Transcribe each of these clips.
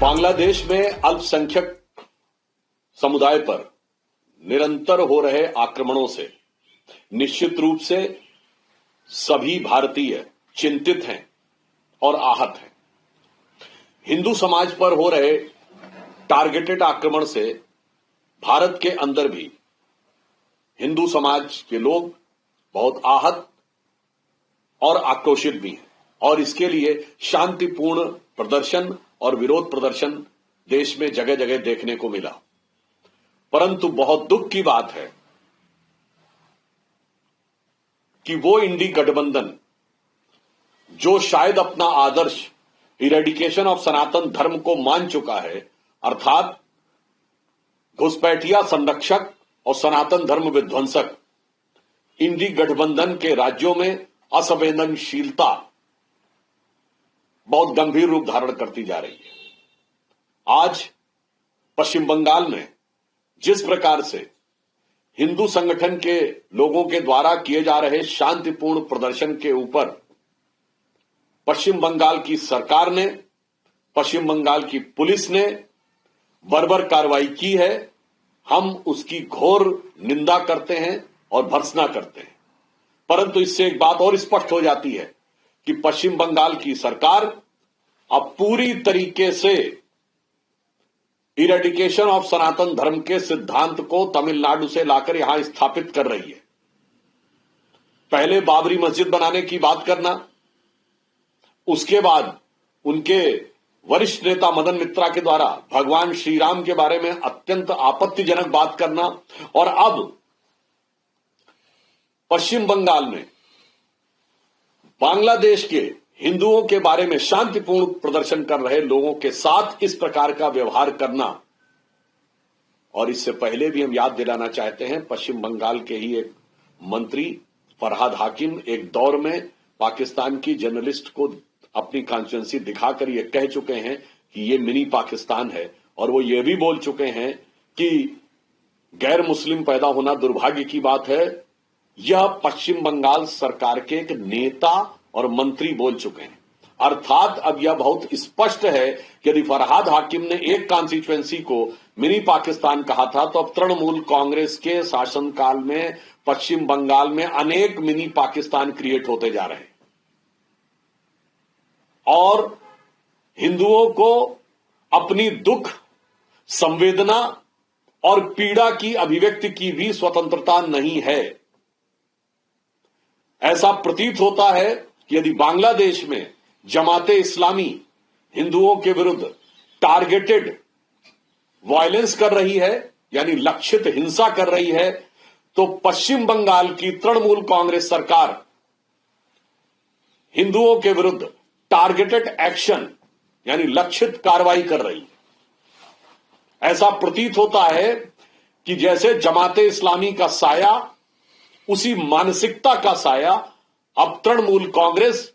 बांग्लादेश में अल्पसंख्यक समुदाय पर निरंतर हो रहे आक्रमणों से निश्चित रूप से सभी भारतीय चिंतित हैं और आहत हैं। हिंदू समाज पर हो रहे टारगेटेड आक्रमण से भारत के अंदर भी हिंदू समाज के लोग बहुत आहत और आक्रोशित भी हैं और इसके लिए शांतिपूर्ण प्रदर्शन और विरोध प्रदर्शन देश में जगह जगह देखने को मिला। परंतु बहुत दुख की बात है कि वो इंडी गठबंधन, जो शायद अपना आदर्श इरेडिकेशन ऑफ़ सनातन धर्म को मान चुका है, अर्थात घुसपैठिया संरक्षक और सनातन धर्म विध्वंसक, इंडी गठबंधन के राज्यों में असंवेदनशीलता बहुत गंभीर रूप धारण करती जा रही है। आज पश्चिम बंगाल में जिस प्रकार से हिंदू संगठन के लोगों के द्वारा किए जा रहे शांतिपूर्ण प्रदर्शन के ऊपर पश्चिम बंगाल की सरकार ने, पश्चिम बंगाल की पुलिस ने बर्बर कार्रवाई की है। हम उसकी घोर निंदा करते हैं और भर्सना करते हैं। परंतु इससे एक बात और स्पष्ट हो जाती है कि पश्चिम बंगाल की सरकार अब पूरी तरीके से इरेडिकेशन ऑफ़ सनातन धर्म के सिद्धांत को तमिलनाडु से लाकर यहाँ स्थापित कर रही है। पहले बाबरी मस्जिद बनाने की बात करना, उसके बाद उनके वरिष्ठ नेता मदन मित्रा के द्वारा भगवान श्री राम के बारे में अत्यंत आपत्तिजनक बात करना, और अब पश्चिम बंगाल में बांग्लादेश के हिंदुओं के बारे में शांतिपूर्ण प्रदर्शन कर रहे लोगों के साथ इस प्रकार का व्यवहार करना। और इससे पहले भी हम याद दिलाना चाहते हैं, पश्चिम बंगाल के ही एक मंत्री फरहाद हाकिम एक दौर में पाकिस्तान की जर्नलिस्ट को अपनी कॉन्स्टिट्युएंसी दिखाकर ये कह चुके हैं कि ये मिनी पाकिस्तान है। और वो ये भी बोल चुके हैं कि गैर मुस्लिम पैदा होना दुर्भाग्य की बात है यह पश्चिम बंगाल सरकार के एक नेता और मंत्री बोल चुके हैं। अर्थात अब यह बहुत स्पष्ट है कि यदि फरहाद हाकिम ने एक कॉन्स्टिट्युएंसी को मिनी पाकिस्तान कहा था तो अब तृणमूल कांग्रेस के शासनकाल में पश्चिम बंगाल में अनेक मिनी पाकिस्तान क्रिएट होते जा रहे हैं। और हिंदुओं को अपनी दुख, संवेदना और पीड़ा की अभिव्यक्ति की भी स्वतंत्रता नहीं है। ऐसा प्रतीत होता है कि यदि बांग्लादेश में जमाते इस्लामी हिंदुओं के विरुद्ध टारगेटेड वायलेंस कर रही है, यानी लक्षित हिंसा कर रही है तो पश्चिम बंगाल की तृणमूल कांग्रेस सरकार हिंदुओं के विरुद्ध टारगेटेड एक्शन, यानी लक्षित कार्रवाई कर रही है। ऐसा प्रतीत होता है कि जैसे जमाते इस्लामी का साया उसी मानसिकता का साया अब तृणमूल कांग्रेस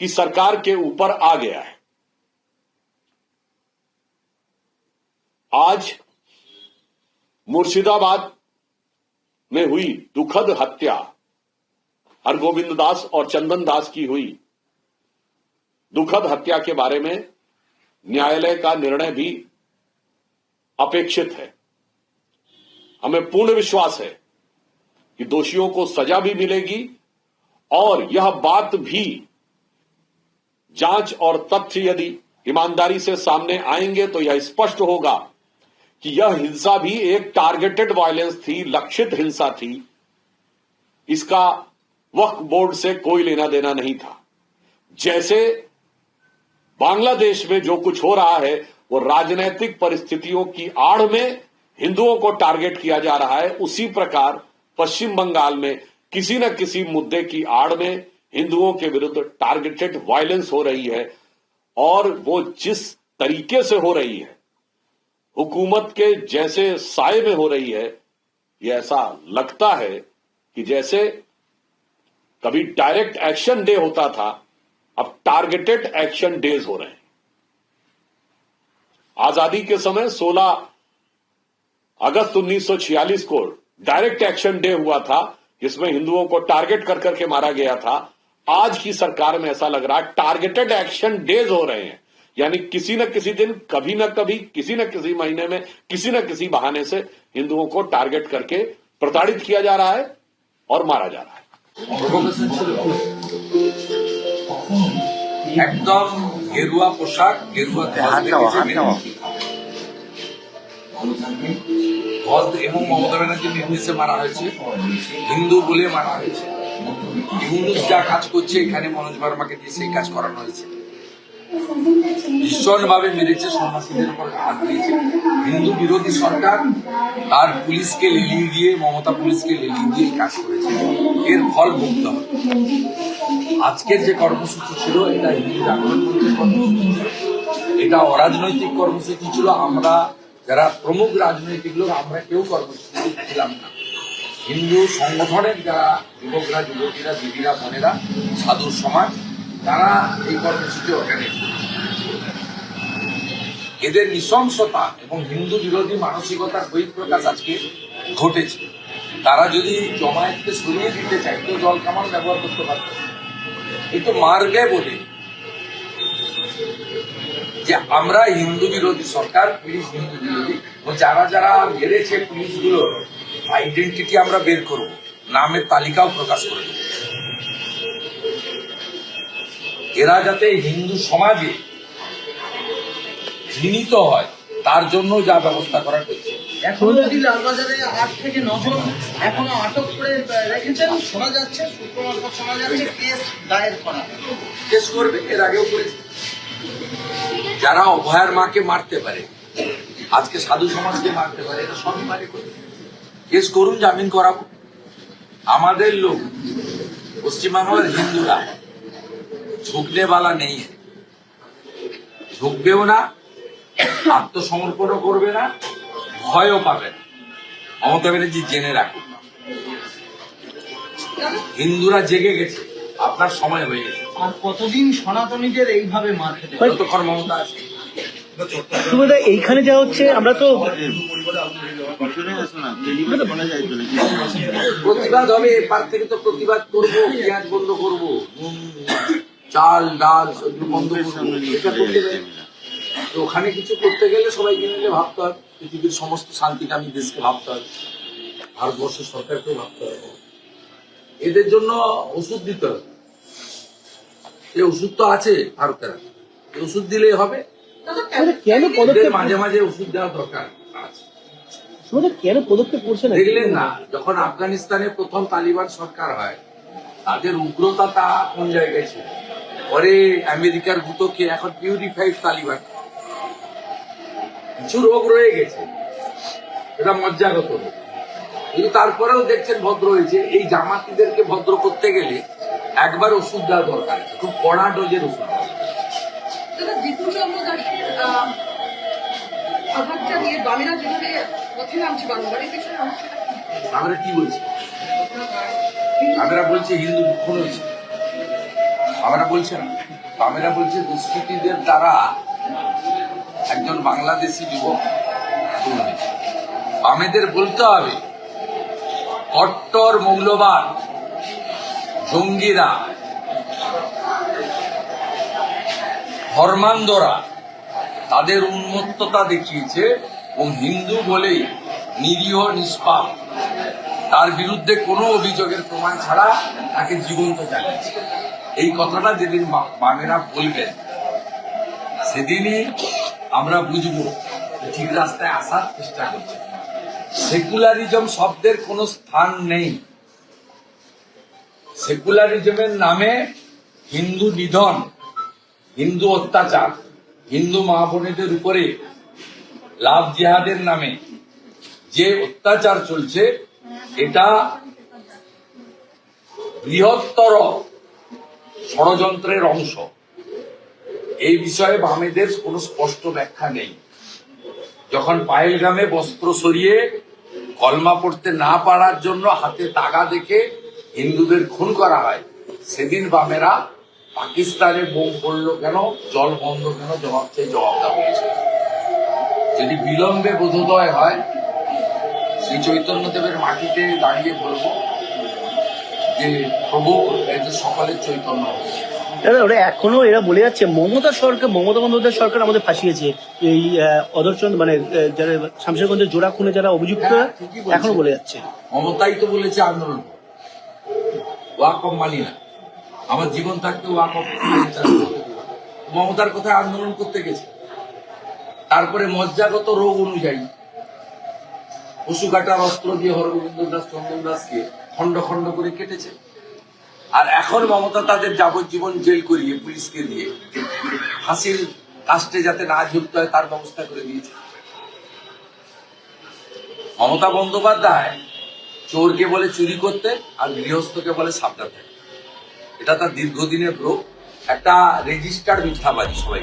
की सरकार के ऊपर आ गया है। आज मुर्शिदाबाद में हुई दुखद हत्या, हरगोविंद दास और चंदन दास की हुई दुखद हत्या के बारे में न्यायालय का निर्णय भी अपेक्षित है। हमें पूर्ण विश्वास है कि दोषियों को सजा भी मिलेगी और यह बात भी जाँच और तथ्य यदि ईमानदारी से सामने आएँगे तो यह स्पष्ट होगा कि यह हिंसा भी एक टारगेटेड वायलेंस थी, लक्षित हिंसा थी। इसका वक्फ बोर्ड से कोई लेना देना नहीं था। जैसे बांग्लादेश में जो कुछ हो रहा है, वो राजनीतिक परिस्थितियों की आड़ में हिंदुओं को टारगेट किया जा रहा है, उसी प्रकार पश्चिम बंगाल में किसी न किसी मुद्दे की आड़ में हिंदुओं के विरुद्ध टारगेटेड वायलेंस हो रही है और वो जिस तरीके से हो रही है, हुकूमत के जैसे साय में हो रही है, ये ऐसा लगता है कि जैसे कभी डायरेक्ट एक्शन डे होता था, अब टारगेटेड एक्शन डेज़ हो रहे हैं। आज़ादी के समय 16 अगस्त 1946 को डायरेक्ट एक्शन डे हुआ था जिसमें हिंदुओं को टारगेट कर करके मारा गया था आज की सरकार में ऐसा लग रहा है टारगेटेड एक्शन डेज हो रहे हैं यानी किसी न किसी दिन कभी न कभी किसी न किसी महीने में किसी न किसी बहाने से हिंदुओं को टारगेट करके प्रताड़ित किया जा रहा है और मारा जा रहा है প্রভোকেশন ছিল একদম গেরুয়া পোশাক গেরুয়া ধ্বজ এবং মমতা ব্যানার্জির নির্দেশে মারা হয়েছে। হিন্দু বলে মারা হয়েছে। হিন্দু যা কাজ করছে, এখানে মনোজ বর্মাকে দিয়ে সেই কাজ করানো হয়েছে। ভীষণ ভাবে মেরেছে সন্ন্যাসীদের উপর হাত দিয়েছে। হিন্দু বিরোধী সরকার আর পুলিশকে লেলিয়ে দিয়ে, মমতা পুলিশকে লেলিয়ে দিয়ে কাজ করেছে। এর ফল ভুগতে হবে। আজকের যে কর্মসূচি ছিল, এটা হিন্দু জাগরণ এটা অরাজনৈতিক কর্মসূচি ছিল। আমরা যারা প্রমুখ রাজনৈতিক লোক, আমরা কেউ কর্মসূচি ছিলাম না। হিন্দু সংগঠনের যারা যুবকরা, যুবতীরা, দিদিরা, বোনেরা, সাধু সমাজ, তারা এই কর্মসূচি অর্গানাইজ এদের নৃশংসতা এবং হিন্দু বিরোধী মানসিকতার বহিঃপ্রকাশ আজকে ঘটেছে। তারা যদি জমায়েতকে সরিয়ে দিতে চাইতো জল কামান ব্যবহার করতে পারত। এই তো মারবে বলে যে আমরা হিন্দু বিরোধী সরকার পুলিশ হিন্দু বিরোধী ও যারা যারা মেরেছে পুলিশগুলো আইডেন্টিটি আমরা বের করব নামের তালিকাও প্রকাশ করে দেব। এরা যাতে হিন্দু সমাজে ঘৃণিত হয় তার জন্য যা ব্যবস্থা করা হচ্ছে। এখনও যদি লালবাজারে আট থেকে নজন এখনও আটক করে রেখেছেন শোনা যাচ্ছে শুক্রবার পর শোনা যাচ্ছে কেস দায়ের করা। কেস করবে এর আগেও করেছে। যারা অভয়ার মাকে মারতে পারে, আজকে সাধু সমাজকে মারতে পারে, এটা কেস করুন, জামিন করাবো। আমাদের লোক, পশ্চিমবাংলার হিন্দুরা ঝুঁকনে বালা নেই। ঝুঁকবেও না, আত্মসমর্পণও করবে না, ভয়ও পাবে না। মমতা ব্যানার্জি জেনে রাখুন। হিন্দুরা জেগে গেছে। আপনার সময় হয়ে গেছে। আর কতদিন সনাতনীদের এইভাবে মার খেতে হবে? যতক্ষণ মমতা আছে। সুবোধা এইখানে যা হচ্ছে আমরা তো প্রতিবাদ হবে এপার থেকে তো প্রতিবাদ করব পেঁয়াজ বন্ধ করব। চাল ডাল সবজি বন্ধ করব। এটা করতে তো ওখানে কিছু করতে গেলে সবাইকে মিলে ভাবতে হবে। পৃথিবীর সমস্ত শান্তিকামী দেশকে ভাবতে হবে। ভারতবর্ষের সরকারকেও ভাবতে হবে। এদের জন্য ওষুধ দিতে হবে। এই ওষুধ তো আছে ভারতের। এই ওষুধ দিলেই হবে। কেন পদক্ষেপ মাঝে মাঝে ওষুধ দেওয়া দরকার কেন পদক্ষেপ করছে না? দেখলেন না যখন আফগানিস্তানে প্রথম তালিবান সরকার হয় তাদের উগ্রতা তা কোন জায়গায় ছিল? পরে আমেরিকার গুতোকে এখন পিউরিফাইড তালিবান। কিছু রোগ রয়ে গেছে। এটা মজ্জাগত রোগ। কিন্তু তারপরেও দেখছেন ভদ্র হয়েছে এই জামাতিদেরকে ভদ্র করতে গেলে একবার ওষুধ দেওয়া দরকার আছে। খুব কড়া ডোজের ওষুধ দেওয়া? আমরা কি বলছি আমরা বলছি হিন্দু খুন হয়েছে আমরা বলছি না বামেরা বলছে দুষ্কৃতীদের দ্বারা একজন বাংলাদেশি যুবক খুন হয়েছে বামেদের বলতে হবে কট্টর মৌলবাদ জঙ্গিরা, ধর্মান্ধরা, তাদের উন্মত্ততা দেখিয়েছে এবং হিন্দু বলেই নিরীহ, নিষ্পাপ, তার বিরুদ্ধে কোনো অভিযোগের প্রমাণ ছাড়া তাকে জীবন্ত চালিয়েছে এই কথাটা যেদিন বামেরা বলবেন, সেদিনই আমরা বুঝব ঠিক রাস্তায় আসার চেষ্টা করছে। সেকুলারিজম শব্দের কোনো স্থান নেই। সেকুলারিজমের নামে হিন্দু নিধন, হিন্দু অত্যাচার, হিন্দু মা বোনেদের উপরে লাভ জিহাদের নামে যে অত্যাচার চলছে, এটা বৃহত্তর ষড়যন্ত্রের অংশ। এই বিষয়ে বামেদের কোনো স্পষ্ট ব্যাখ্যা নেই। যখন পায়েলগামে বস্ত্র সরিয়ে কলমা পড়তে না পারার জন্য হাতে তাগা দেখে হিন্দুদের খুন করা হয়। সেদিন বামেরা পাকিস্তানে বোম পড়ল কেন? জল বন্ধ কেন? জবাব চেয়ে জবাব দেওয়া হয়েছে যদি বিলম্বে বোধোদয় হয় শ্রী চৈতন্যদেবের মাটিতে দাঁড়িয়ে বলব যে প্রভু এতে সকলের চৈতন্য। হোক। দাদা ওরা এখনও এরা বলে যাচ্ছে মমতা সরকার মমতা বন্দ্যোপাধ্যায় সরকার আমাদের ফাঁসিয়েছে। এই অদর্শন মানে যারা শামশেরগঞ্জের জোড়া খুনে যারা অভিযুক্ত হ্যাঁ, এখনও বলে যাচ্ছে। মমতাই তো বলেছে আন্দোলন। ওয়াকফ মানি না আমার জীবন থাকতে ওয়াকফ মমতার কথায় আন্দোলন করতে গেছে। তারপরে মজ্জাগত রোগ অনুযায়ী পশু কাটার অস্ত্র দিয়ে হরগোবিন্দ দাস চন্দন দাসকে খন্ড খন্ড করে কেটেছে। আর এখন মমতা তাদের যাবজ্জীবন জেল করিয়ে পুলিশকে দিয়ে ফাঁসির কাস্টে যাতে না ঝুলতে হয় তার ব্যবস্থা করে দিয়েছে। মমতা বন্দ্যোপাধ্যায় চোরকে বলে চুরি করতে আর গৃহস্থকে বলে সাবধান এটা তার দীর্ঘদিনের রোগ একটা রেজিস্টার্ড মিথ্যাবাদী সবাই।